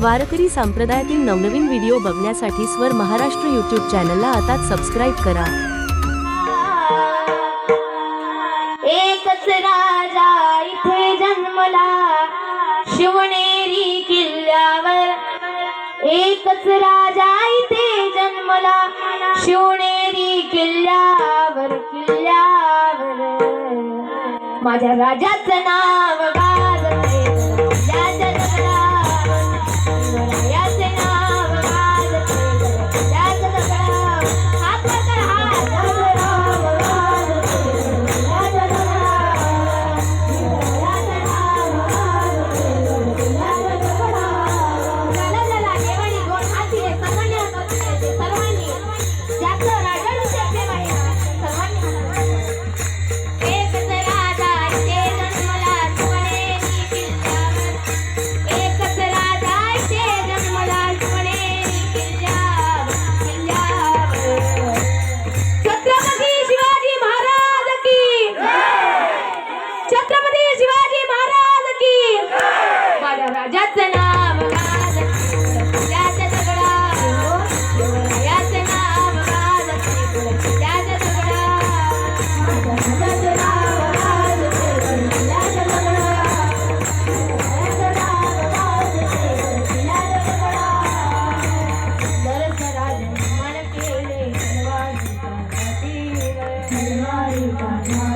वारकरी संप्रदायातील नवनवीन व्हिडिओ बघण्यासाठी स्वर महाराष्ट्र यूट्यूब चॅनलला आता सबस्क्राईब करा. एकच राजा इथे जन्मला. शिवनेरी किल्ल्यावर एकच राजा इथे जन्मला. शिवनेरी किल्ल्यावर किल्ल्यावर. माझ्या राजाचं नाव भारत Everybody, everybody.